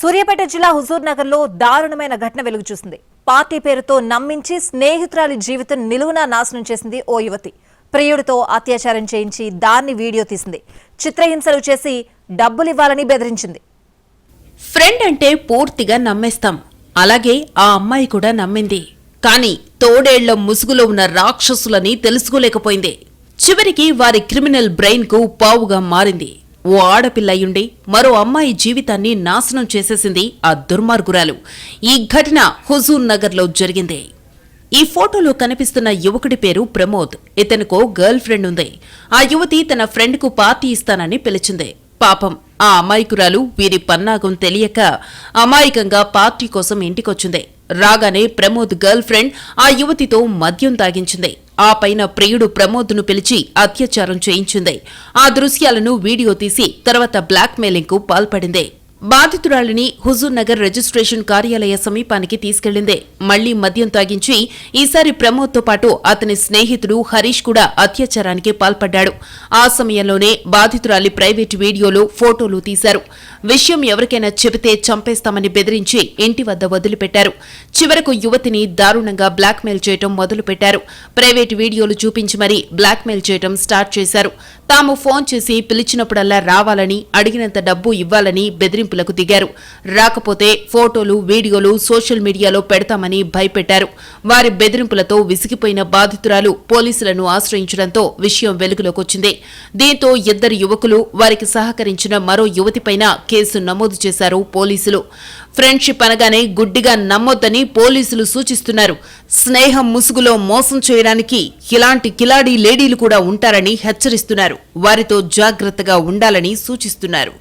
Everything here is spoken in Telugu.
సూర్యాపేట జిల్లా హుజూర్ నగర్లో దారుణమైన ఘటన వెలుగు చూసింది. పార్టీ పేరుతో నమ్మించి స్నేహితురాలి జీవితం నిలువునా నాశనం చేసింది ఓ యువతి. ప్రియుడితో అత్యాచారం చేయించి దాన్ని వీడియో తీసింది. చిత్రహింసలు చేసి డబ్బులివ్వాలని బెదిరించింది. ఫ్రెండ్ అంటే పూర్తిగా నమ్మేస్తాం. అలాగే ఆ అమ్మాయి కూడా నమ్మింది. కానీ తోడేళ్ళ ముసుగులో ఉన్న రాక్షసులని తెలుసుకోలేకపోయింది. చివరికి వారి క్రిమినల్ బ్రెయిన్కు పావుగా మారింది. ఓ ఆడపిల్లయుండి మరో అమ్మాయి జీవితాన్ని నాశనం చేసేసింది ఆ దుర్మార్గురాలు. ఈ ఘటన హుజూర్ నగర్లో జరిగింది. ఈ ఫోటోలో కనిపిస్తున్న యువకుడి పేరు ప్రమోద్. ఇతనికో గర్ల్ ఫ్రెండ్ ఉంది. ఆ యువతి తన ఫ్రెండ్కు పార్టీ ఇస్తానని పిలిచింది. పాపం ఆ అమాయకురాలు వీరి పన్నాగం తెలియక అమాయకంగా పార్టీ కోసం ఇంటికొచ్చింది. రాగానే ప్రమోద్ గర్ల్ ఫ్రెండ్ ఆ యువతితో మద్యం తాగించింది. ఆ పైన ప్రియుడు ప్రమోద్ను పిలిచి అత్యాచారం చేయించింది. ఆ దృశ్యాలను వీడియో తీసి తర్వాత బ్లాక్మెయిలింగ్కు పాల్పడింది. బాధితురాలిని హుజూర్ నగర్ రిజిస్ట్రేషన్ కార్యాలయ సమీపానికి తీసుకెళ్ళిందే. మళ్ళీ మద్యం తాగించి ఈసారి ప్రమోద్తో పాటు అతని స్నేహితుడు హరీష్ కూడా అత్యాచారానికి పాల్పడ్డాడు. ఆ సమయంలోనే బాధితురాలి ప్రైవేటు వీడియోలు ఫోటోలు తీశారు. విషయం ఎవరికైనా చెబితే చంపేస్తామని బెదిరించి ఇంటి వద్ద వదిలిపెట్టారు. చివరకు యువతిని దారుణంగా బ్లాక్మెయిల్ చేయటం మొదలుపెట్టారు. ప్రైవేటు వీడియోలు చూపించి మరీ బ్లాక్మెయిల్ చేయటం స్టార్ట్ చేశారు. తాము ఫోన్ చేసి పిలిచినప్పుడల్లా రావాలని అడిగినంత డబ్బు ఇవ్వాలని బెదిరింపులకు దిగారు. రాకపోతే ఫోటోలు వీడియోలు సోషల్ మీడియాలో పెడతామని భయపెట్టారు. వారి బెదిరింపులతో విసిగిపోయిన బాధితురాలు పోలీసులను ఆశ్రయించడంతో విషయం వెలుగులోకొచ్చింది. దీంతో ఇద్దరు యువకులు వారికి సహకరించిన మరో యువతిపైన కేసు నమోదు చేశారు పోలీసులు. ఫ్రెండ్షిప్ అనగానే గుడ్డిగా నమ్మొద్దని పోలీసులు సూచిస్తున్నారు. స్నేహం ముసుగులో మోసం చేయడానికి ఇలాంటి కిలాడీ లేడీలు కూడా ఉంటారని హెచ్చరిస్తున్నారు. వారితో జాగ్రత్తగా ఉండాలని సూచిస్తున్నారు.